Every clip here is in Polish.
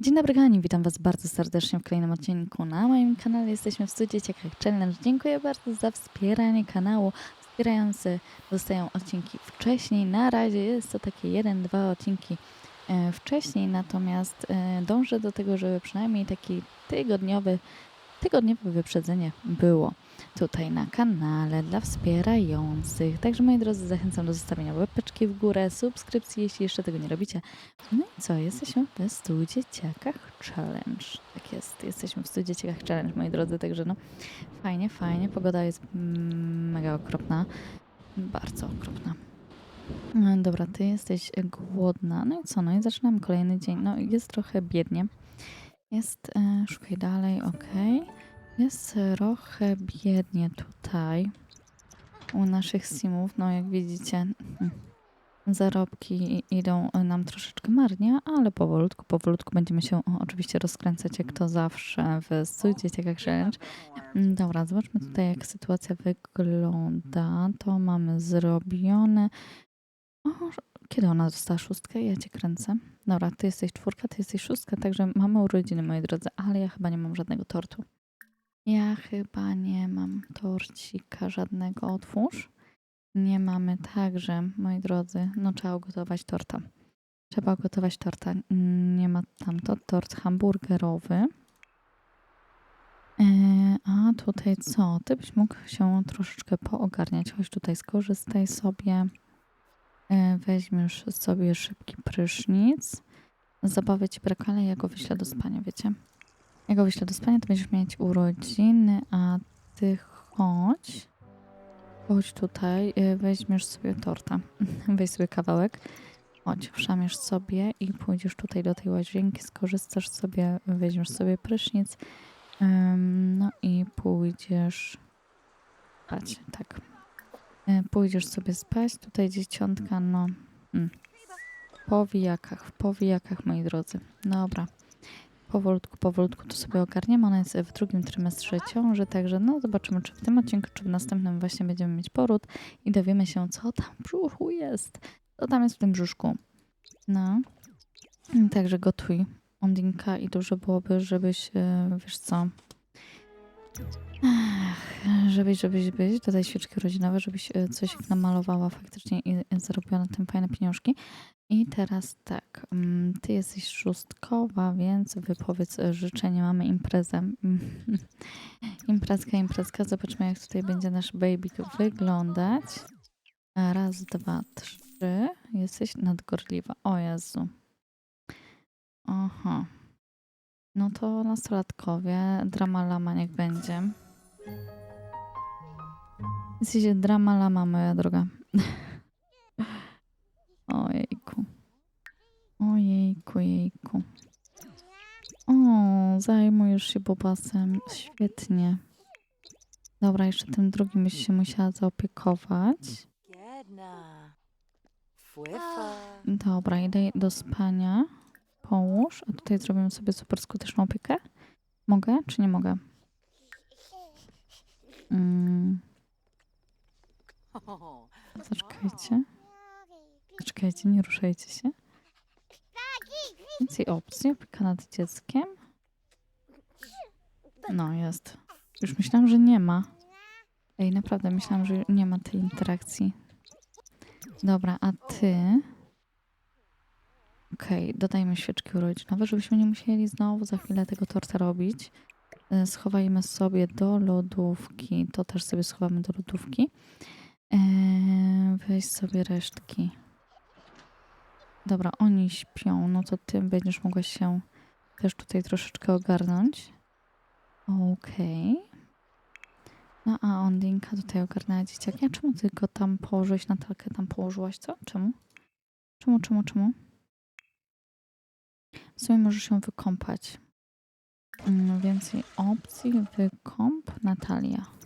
Dzień dobry kochani, witam was bardzo serdecznie w kolejnym odcinku na moim kanale. Jesteśmy w studiu Ciekach Challenge. Dziękuję bardzo za wspieranie kanału. Wspierający dostają odcinki wcześniej. Na razie jest to takie jeden, dwa odcinki e, wcześniej, natomiast e, dążę do tego, żeby przynajmniej taki tygodniowy, tygodniowe wyprzedzenie było tutaj na kanale dla wspierających. Także moi drodzy, zachęcam do zostawienia łapeczki w górę, subskrypcji, jeśli jeszcze tego nie robicie. No i co, jesteśmy w studiu Ciekach Challenge. Tak jest, jesteśmy w studiu Ciekach Challenge, moi drodzy, także no fajnie, fajnie. Pogoda jest mm, mega okropna, bardzo okropna. No, Dobra, ty jesteś głodna. No i co, no i zaczynamy kolejny dzień. No jest trochę biednie. Jest, e, szukaj dalej, okej. Jest trochę biednie tutaj u naszych simów. No jak widzicie, zarobki idą nam troszeczkę marnie, ale powolutku, powolutku będziemy się oczywiście rozkręcać jak to zawsze w studiu Ciekach Challenge. Dobra, zobaczmy tutaj jak sytuacja wygląda. To mamy zrobione. O, kiedy ona dostała szóstkę? Ja cię kręcę. Dobra, ty jesteś czwórka, ty jesteś szóstka, także mamy urodziny, moi drodzy, ale ja chyba nie mam żadnego tortu. Ja chyba nie mam torcika żadnego. Otwórz. Nie mamy także, moi drodzy, no trzeba ugotować torta. Trzeba ugotować torta. Nie ma tam to tort hamburgerowy. E, a tutaj co? Ty byś mógł się troszeczkę poogarniać. Chodź tutaj, skorzystaj sobie. E, Weźmiesz sobie szybki prysznic. Zabawy ci brak, ale ja go wyślę do spania, wiecie? Ja go wyślę do spania, to będziesz mieć urodziny, a ty chodź. Chodź tutaj, y, weźmiesz sobie torta. Weź sobie kawałek. Chodź, wszamiesz sobie i pójdziesz tutaj do tej łazienki, skorzystasz sobie, weźmiesz sobie prysznic. No i pójdziesz spać, tak. Y, Pójdziesz sobie spać, tutaj dzieciątka, no mm. po wijakach, w powijakach, moi drodzy. Dobra powolutku, powolutku to sobie ogarniemy. Ona jest w drugim trymestrze ciąży, także no zobaczymy, czy w tym odcinku, czy w następnym właśnie będziemy mieć poród i dowiemy się, co tam w brzuchu jest. Co tam jest w tym brzuszku. No. Także gotuj ondinka i dobrze byłoby, żebyś, e, wiesz co, Ach, żebyś, żebyś, żebyś, dodaj świeczki urodzinowe, żebyś e, coś namalowała faktycznie i i zarobiła na tym fajne pieniążki. I teraz tak, mm, ty jesteś szóstkowa, więc wypowiedz e, życzenie. Mamy imprezę. Imprezka, imprezka. Zobaczmy, jak tutaj będzie nasz baby wyglądać. Raz, dwa, trzy. Jesteś nadgorliwa. O Jezu. Aha. No to nastolatkowie. Drama lama niech będzie. Jesteś drama lama, moja droga. Ojejku. Ojejku, jejku. O, zajmujesz się bobasem. Świetnie. Dobra, jeszcze tym drugim byś się musiała zaopiekować. Dobra, idę do spania. Połóż. A tutaj zrobimy sobie super skuteczną opiekę. Mogę, czy nie mogę? Mm, zaczekajcie. Zaczekajcie, nie ruszajcie się. Więcej opcji. Opieka nad dzieckiem. No, jest. Już myślałam, że nie ma. Ej, naprawdę myślałam, że nie ma tej interakcji. Dobra, a ty... Okej, dodajmy świeczki urodzinowe, żebyśmy nie musieli znowu za chwilę tego torta robić. E, Schowajmy sobie do lodówki. To też sobie schowamy do lodówki. Eee, weź sobie resztki. Dobra, oni śpią, no to ty będziesz mogła się też tutaj troszeczkę ogarnąć. Okej. No a Ondinka tutaj ogarnęła dzieciaki. A czemu ty go tam położyłeś, Natalkę tam położyłaś, co? Czemu? Czemu, czemu, czemu? W sumie możesz się wykąpać. Mm, Więcej opcji. Wykąp Natalia.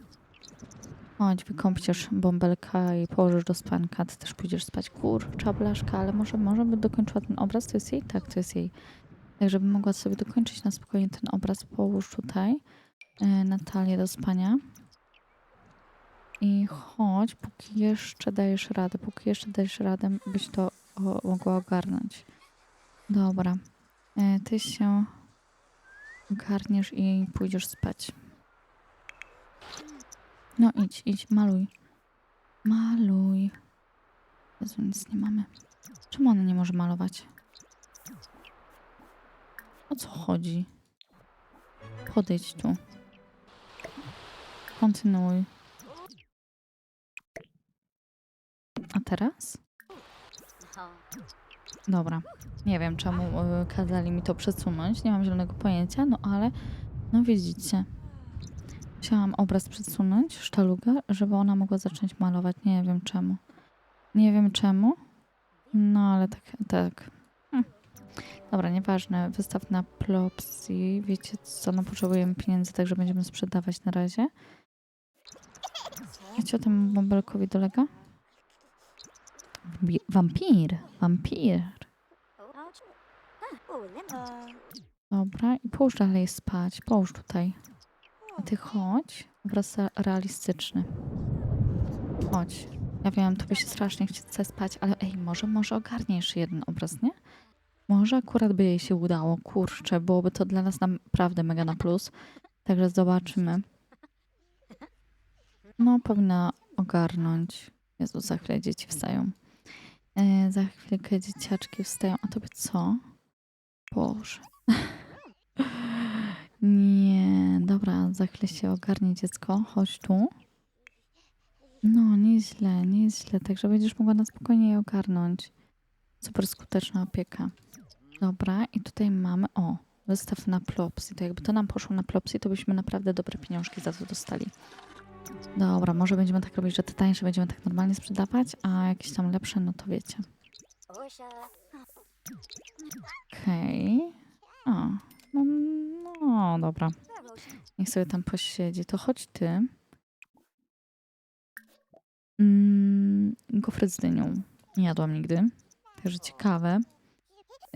Chodź, wykąpciesz bąbelka i położysz do spanka. Ty też pójdziesz spać. Kurcza blaszka, ale może, może by dokończyła ten obraz? To jest jej? Tak, to jest jej. Tak, żeby mogła sobie dokończyć na spokojnie ten obraz, połóż tutaj e, Natalię do spania. I chodź, póki jeszcze dajesz radę, póki jeszcze dajesz radę, byś to o, mogła ogarnąć. Dobra. E, ty się ogarniesz i pójdziesz spać. No idź, idź, maluj. Maluj. Jezu, nic nie mamy. Czemu ona nie może malować? O co chodzi? Podejdź tu. Kontynuuj. A teraz? Dobra. Nie wiem, czemu y, kazali mi to przesunąć. Nie mam zielonego pojęcia, no ale no widzicie. Chciałam obraz przesunąć, sztalugę, żeby ona mogła zacząć malować. Nie wiem czemu. Nie wiem czemu. No ale tak, tak. Hm. Dobra, nieważne. Wystaw na Plopsy. Wiecie co, no potrzebujemy pieniędzy, także będziemy sprzedawać na razie. Wiecie o tym bąbelkowi dolega? Wampi- Wampir. Wampir. Dobra, i połóż dalej spać. Połóż tutaj. A ty chodź. Obraz re- realistyczny. Chodź. Ja wiem, to by się strasznie chce spać, ale ej, może, może ogarniesz jeden obraz, nie? Może akurat by jej się udało. Kurczę, byłoby to dla nas naprawdę mega na plus. Także zobaczymy. No, powinna ogarnąć. Jezu, za chwilę dzieci wstają. E, za chwilkę dzieciaczki wstają. A tobie co? Boże. Dobra, za chwilę się ogarnie dziecko. Chodź tu. No, nieźle, nieźle. Także będziesz mogła na spokojnie je ogarnąć. Super skuteczna opieka. Dobra, i tutaj mamy, o, wystaw na plopsy. To jakby to nam poszło na plopsy, to byśmy naprawdę dobre pieniążki za to dostali. Dobra, może będziemy tak robić, że te tańsze będziemy tak normalnie sprzedawać, a jakieś tam lepsze, no to wiecie. Okej. A, no, no dobra. Niech sobie tam posiedzi. To chodź ty. Mm, gofry z dynią. Nie jadłam nigdy. Także ciekawe.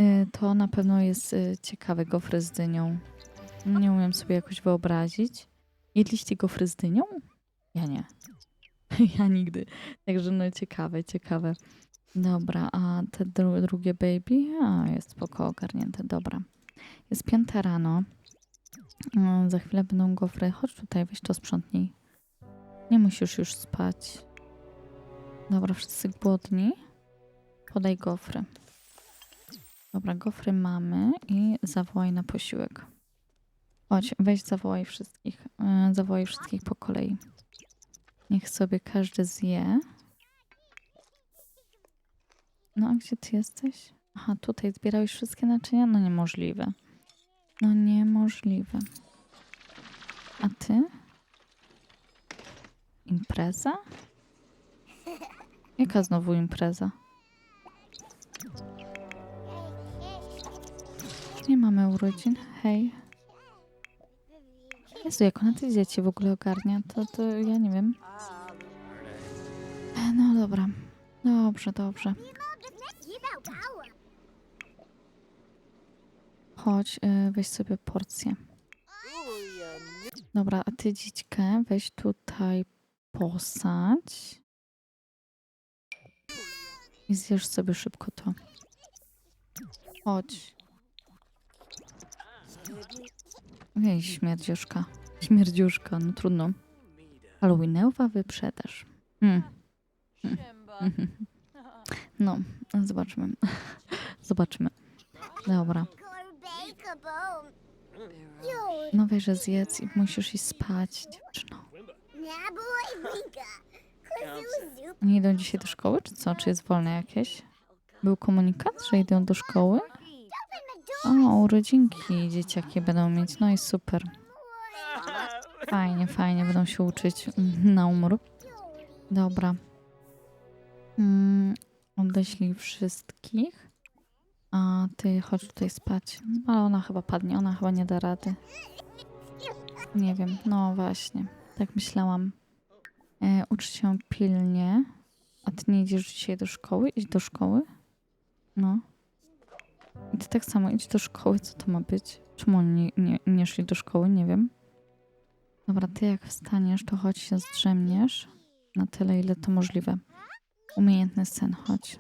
Y, To na pewno jest y, ciekawe gofry z dynią. Nie umiem sobie jakoś wyobrazić. Jedliście gofry z dynią? Ja nie. ja nigdy. Także no ciekawe, ciekawe. Dobra, a te dru drugie baby? A, jest spoko ogarnięte, dobra. Jest piąta rano. Mm, Za chwilę będą gofry. Chodź tutaj, weź to sprzątnij. Nie musisz już spać. Dobra, wszyscy głodni. Podaj gofry. Dobra, gofry mamy i zawołaj na posiłek. Chodź, weź zawołaj wszystkich. Yy, zawołaj wszystkich po kolei. Niech sobie każdy zje. No, a gdzie ty jesteś? Aha, tutaj zbierałeś wszystkie naczynia? No niemożliwe. No niemożliwe. A ty? Impreza? Jaka znowu impreza? Nie mamy urodzin. Hej. Jezu, jak ona te dzieci w ogóle ogarnia, to, to ja nie wiem. No dobra. Dobrze, dobrze. Chodź, y, weź sobie porcję. Dobra, a ty dzićkę weź tutaj posadź. I zjesz sobie szybko to. Chodź. Ej, śmierdziuszka. Śmierdziuszka, no trudno. Halloweenowa wyprzedaż. Hmm. No, zobaczmy. zobaczmy. Dobra. No weź, że zjedz i musisz iść spać, dziewczyno. Nie idą dzisiaj do szkoły, czy co? Czy jest wolne jakieś? Był komunikat, że idą do szkoły? O, urodzinki dzieciaki będą mieć. No i super. Fajnie, fajnie. Będą się uczyć na umór. Dobra. Mm, odeślij wszystkich. A ty chodź tutaj spać. Ale ona chyba padnie. Ona chyba nie da rady. Nie wiem. No właśnie. Tak myślałam. E, ucz się pilnie. A ty nie idziesz dzisiaj do szkoły? Idź do szkoły. No. I ty tak samo idź do szkoły. Co to ma być? Czemu oni nie, nie, nie szli do szkoły? Nie wiem. Dobra, ty jak wstaniesz, to chodź się zdrzemniesz. Na tyle, ile to możliwe. Umiejętny sen, chodź.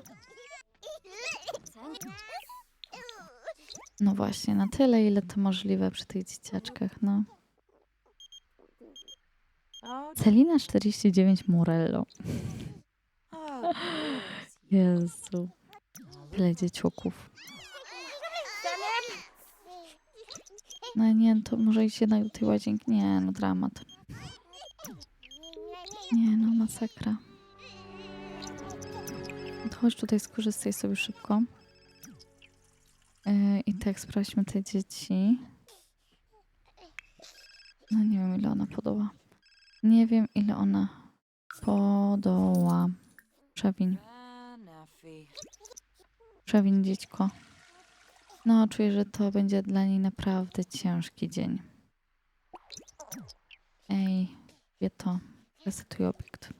No właśnie, na tyle, ile to możliwe przy tych dzieciaczkach, no. Celina 49 Morello. Jezu. Tyle dzieciuków. No nie, to może iść jednak do tej łazienki. Nie, no dramat. Nie, no masakra. Chodź tutaj, skorzystaj sobie szybko. Yy, I tak sprawdźmy te dzieci. No nie wiem, ile ona podoła. Nie wiem, ile ona podoła. Przewiń. Przewin dziecko. No, czuję, że to będzie dla niej naprawdę ciężki dzień. Ej, wie to. Resetuj obiekt.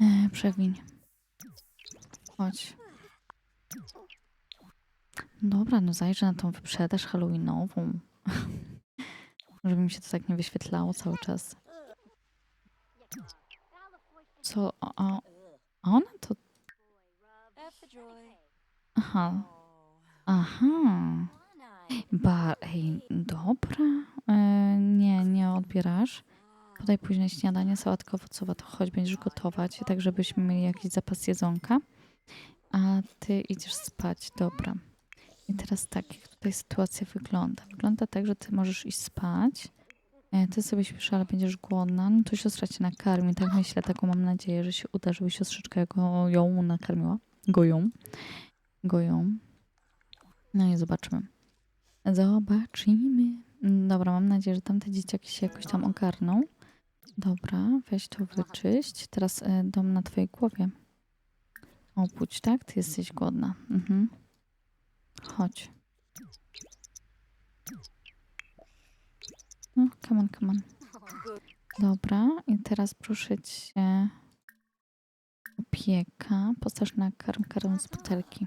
E, przewiń. Chodź. Dobra, no zajrzę na tą wyprzedaż halloweenową. Żeby mi się to tak nie wyświetlało cały czas. Co? A, a ona to... Aha. Aha. Ba, ej, dobra. E, nie, nie odbierasz. Podaj później śniadanie, sałatka owocowa, to chodź, będziesz gotować, tak żebyśmy mieli jakiś zapas jedzonka. A ty idziesz spać, dobra. I teraz tak, jak tutaj sytuacja wygląda. Wygląda tak, że ty możesz iść spać. E, Ty sobie śpisz, ale będziesz głodna, no to siostra cię nakarmi, tak myślę, taką mam nadzieję, że się uda, żeby siostrzyczka go, ją nakarmiła. Go ją. Go ją. No i zobaczymy. Zobaczymy. Dobra, mam nadzieję, że tamte dzieciaki się jakoś tam ogarną. Dobra, weź to wyczyść. Teraz e, dom na twojej głowie. Obudź, tak? Ty jesteś głodna. Mhm. Chodź. No, come on, come on. Dobra, i teraz proszę cię. Opieka. Postaż na karm, z butelki.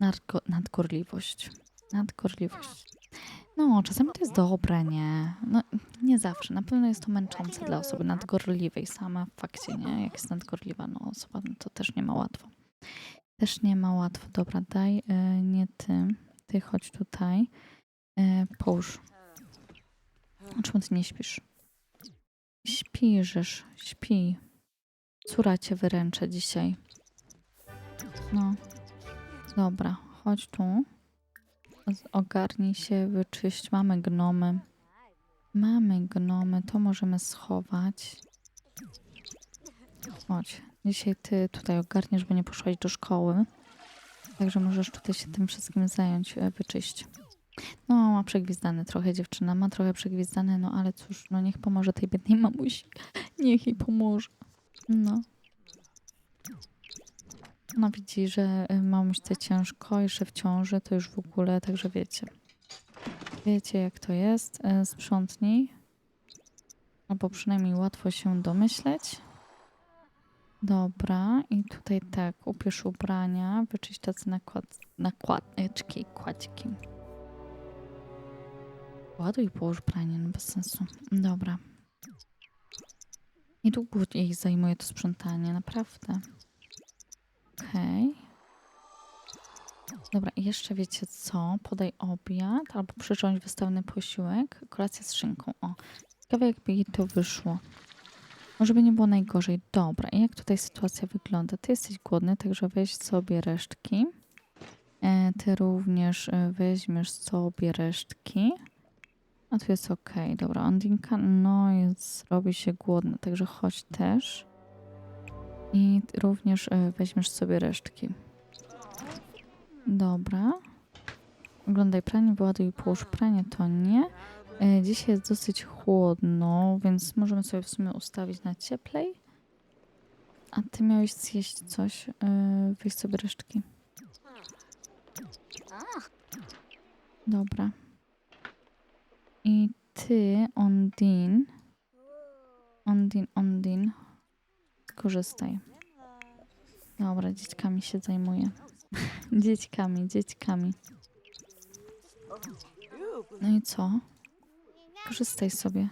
Nadgo, nadgorliwość. Nadgorliwość. No, czasami to jest dobre, nie? No, nie zawsze. Na pewno jest to męczące dla osoby nadgorliwej. Sama w fakcie, nie? Jak jest nadgorliwa no, osoba, no, to też nie ma łatwo. Też nie ma łatwo. Dobra, daj, e, nie ty. Ty chodź tutaj. E, połóż. Czemu ty nie śpisz? Śpisz, śpi. Córa cię wyręcza dzisiaj. No. Dobra, chodź tu. Ogarnij się, wyczyść. Mamy gnomy. Mamy gnomy, to możemy schować. Chodź. Dzisiaj ty tutaj ogarniesz, bo nie poszłaś do szkoły. Także możesz tutaj się tym wszystkim zająć, e, wyczyść. No, ma przegwizdane trochę dziewczyna, ma trochę przegwizdane, no ale cóż, no niech pomoże tej biednej mamusi. Niech jej pomoże. No. No widzi, że y, mamuśce ciężko, jeszcze w ciąży, to już w ogóle, także wiecie. Wiecie jak to jest. E, Sprzątnij. Albo przynajmniej łatwo się domyśleć. Dobra, i tutaj tak, upierz ubrania, wyczyść tacy nakład, nakładeczki, kładźki. Ładuj i połóż pranie, no bez sensu. Dobra. I długo jej zajmuje to sprzątanie, naprawdę. Okej. Dobra, i jeszcze wiecie co? Podaj obiad albo przyrządź wystawny posiłek. Kolacja z szynką. O, ciekawe jakby jej to wyszło. Może by nie było najgorzej. Dobra, i jak tutaj sytuacja wygląda? Ty jesteś głodny, także weź sobie resztki. E, ty również e, weźmiesz sobie resztki. A tu jest ok. Dobra, Ondinka, no jest, robi się głodna, także chodź też. I również e, weźmiesz sobie resztki. Dobra. Oglądaj pranie, wyładuj i połóż pranie, to nie. E, Dzisiaj jest dosyć chłodno, więc możemy sobie w sumie ustawić na cieplej. A ty miałeś zjeść coś. E, Weź sobie resztki. Dobra. I ty, Ondin. Ondin, Ondin. Korzystaj. Dobra, dziećkami się zajmuję. dziećkami, dziećkami. No i co? Korzystaj sobie.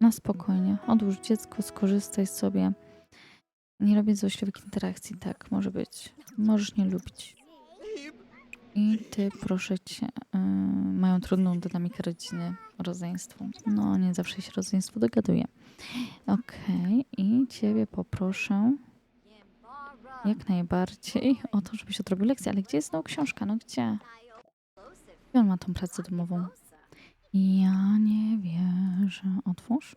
Na spokojnie. Odłóż dziecko, skorzystaj sobie. Nie robię złośliwych interakcji, tak, może być. Możesz nie lubić. I ty, proszę cię, y, mają trudną dynamikę rodziny, rodzeństwo. No, nie zawsze się rodzeństwo dogaduje. Okej, i ciebie poproszę jak najbardziej o to, żebyś odrobił lekcję. Ale gdzie jest znowu książka? No gdzie? Gdzie on ma tą pracę domową? Ja nie wierzę. Otwórz.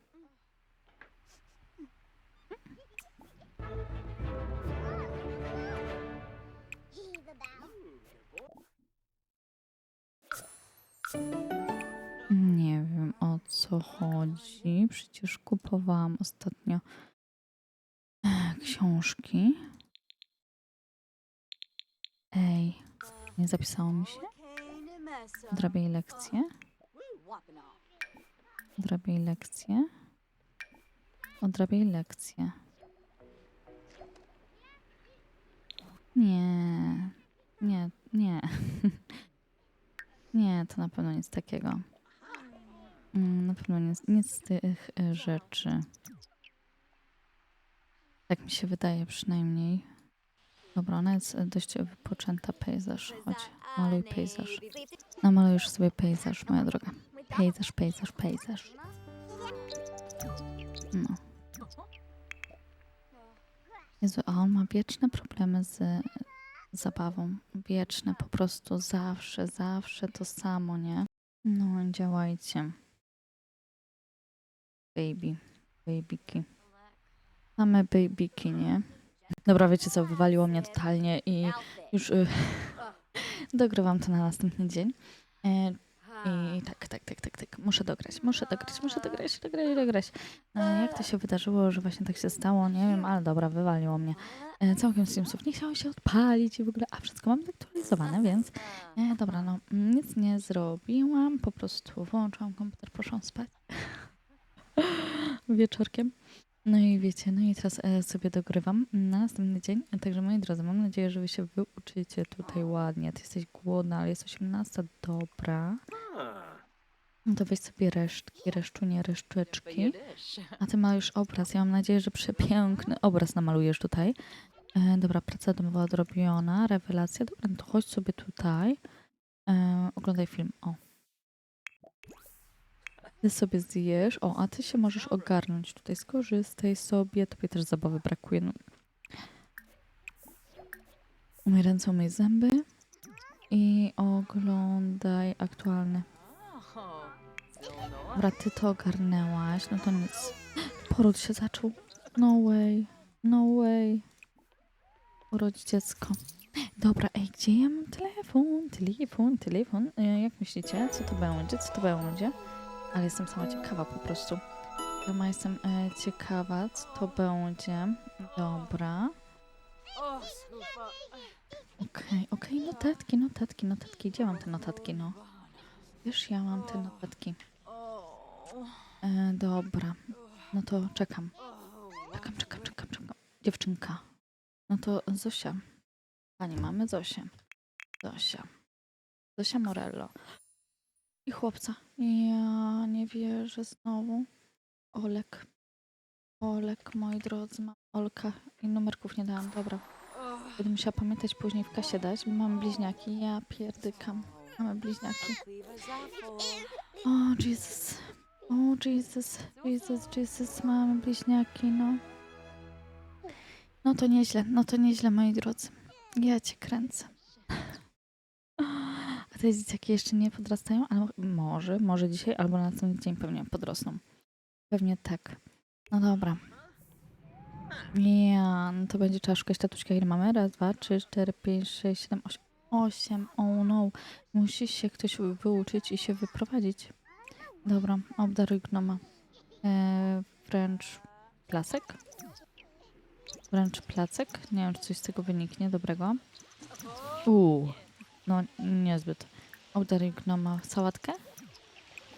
Nie wiem o co chodzi. Przecież kupowałam ostatnio e, książki. Ej, nie zapisało mi się? Odrabiaj lekcję. Odrabiaj lekcję. Odrabiaj lekcję. Nie, nie, nie. nie, to na pewno nic takiego. Mm, Na pewno nic, nic z tych e, rzeczy. Tak mi się wydaje przynajmniej. Dobra, ona jest e, dość wypoczęta pejzaż. Chodź, maluj pejzaż. Namalujesz sobie pejzaż, moja droga. Pejzaż, pejzaż, pejzaż. No. Jezu, a on ma wieczne problemy z zabawą. Wieczne, po prostu zawsze, zawsze to samo, nie? No, działajcie. Baby, babyki. Same babyki, nie? Dobra, wiecie co, wywaliło mnie totalnie i już y, dogrywam to na następny dzień. E, I tak, tak, tak, tak, tak. Muszę dograć, muszę dograć, muszę dograć, dograć, dograć. E, jak to się wydarzyło, że właśnie tak się stało, nie wiem, ale dobra, wywaliło mnie. E, całkiem Simsów nie chciało się odpalić i w ogóle, a wszystko mam zaktualizowane, więc e, dobra, no nic nie zrobiłam, po prostu włączyłam komputer, poszłam spać wieczorkiem. No i wiecie, no i teraz e, sobie dogrywam na następny dzień. Także moi drodzy, mam nadzieję, że wy się wyuczycie tutaj ładnie. Ty jesteś głodna, ale jest 18, dobra. No to weź sobie resztki, reszczunie, reszczeczki. A ty już obraz. Ja mam nadzieję, że przepiękny obraz namalujesz tutaj. E, dobra, praca domowa odrobiona, rewelacja. Dobra, no to chodź sobie tutaj. E, oglądaj film. O. Ty sobie zjesz. O, a ty się możesz ogarnąć. Tutaj skorzystaj sobie. Tobie też zabawy brakuje. No. Umyj ręce, umyj zęby. I oglądaj aktualny. Dobra, ty to ogarnęłaś. No to nic. Poród się zaczął. No way. No way. Urodź dziecko. Dobra, ej, gdzie ja mam telefon? Telefon, telefon. E, Jak myślicie? Co to będzie? Co to będzie? Ale jestem sama ciekawa po prostu. Sama jestem e, ciekawa, co to będzie. Dobra. Okej, okej, notatki, notatki, notatki. Gdzie mam te notatki, no? Wiesz, ja mam te notatki. E, dobra. No to czekam. Czekam, czekam, czekam, czekam. Dziewczynka. No to Zosia. Pani mamy Zosię. Zosia. Zosia Morello. I chłopca. Ja nie wierzę znowu. Olek. Olek, moi drodzy. Mam Olka. I numerków nie dałam. Dobra. Będę musiała pamiętać później w kasie dać, bo bliźniaki. Ja pierdykam. Mamy bliźniaki. O, Jesus. O, Jesus. Jesus, Jesus. Mamy bliźniaki, no. No to nieźle. No to nieźle, moi drodzy. Ja cię kręcę. Te dzieciaki jeszcze nie podrastają? Ale może, może dzisiaj albo na następny dzień pewnie podrosną. Pewnie tak. No dobra. Ja, no to będzie trzeba szukać tatuśka. Ile mamy? Raz, dwa, trzy, cztery, pięć, sześć, siedem, osiem. Osiem, oh no. Musi się ktoś wyuczyć i się wyprowadzić. Dobra, obdaruj gnoma. E, wręcz placek? Wręcz placek? Nie wiem, czy coś z tego wyniknie dobrego. Uuu, no niezbyt. Obdaruj gnoma. Sałatkę?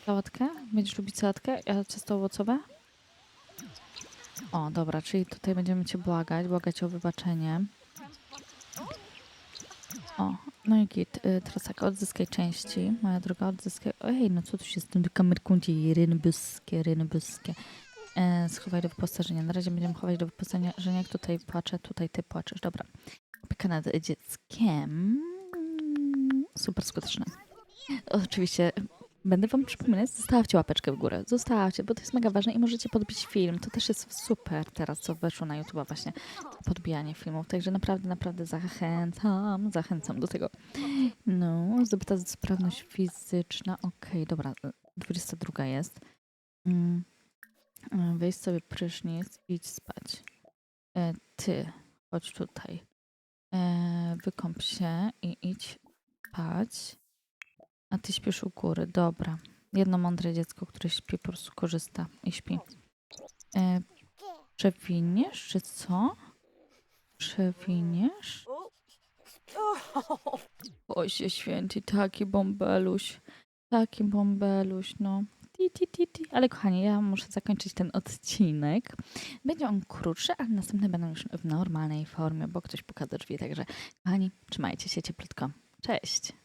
Sałatkę? Będziesz lubić sałatkę? A ciasto owocowe? O, dobra, czyli tutaj będziemy cię błagać, błagać o wybaczenie. O, no i git. Y, teraz tak, odzyskaj części. Moja droga, odzyskaj... Ej, no co tu się z tym kamerką dzieje? Ryny byskie, ryny byskie. E, schowaj do wyposażenia. Na razie będziemy chować do wyposażenia, że jak tutaj płaczę, tutaj ty płaczesz. Dobra. Opieka nad dzieckiem. super skuteczne. Oczywiście będę wam przypominać, zostawcie łapeczkę w górę, zostawcie, bo to jest mega ważne i możecie podbić film. To też jest super teraz, co weszło na YouTube właśnie, podbijanie filmów. Także naprawdę, naprawdę zachęcam, zachęcam do tego. No, zdobyta sprawność fizyczna. Okej, dobra, 22 jest. Mm. Weź sobie prysznic, idź spać. E, ty, chodź tutaj. E, wykąp się i idź spać. A ty śpisz u góry, dobra. Jedno mądre dziecko, które śpi, po prostu korzysta i śpi. E, przewiniesz, czy co? Przewiniesz? Ojcie święty, taki bąbeluś. Taki bąbeluś, no. Ti, ti, ti, ti. Ale kochani, ja muszę zakończyć ten odcinek. Będzie on krótszy, ale następne będą już w normalnej formie, bo ktoś puka do drzwi. Także, kochani, trzymajcie się cieplutko. Cześć!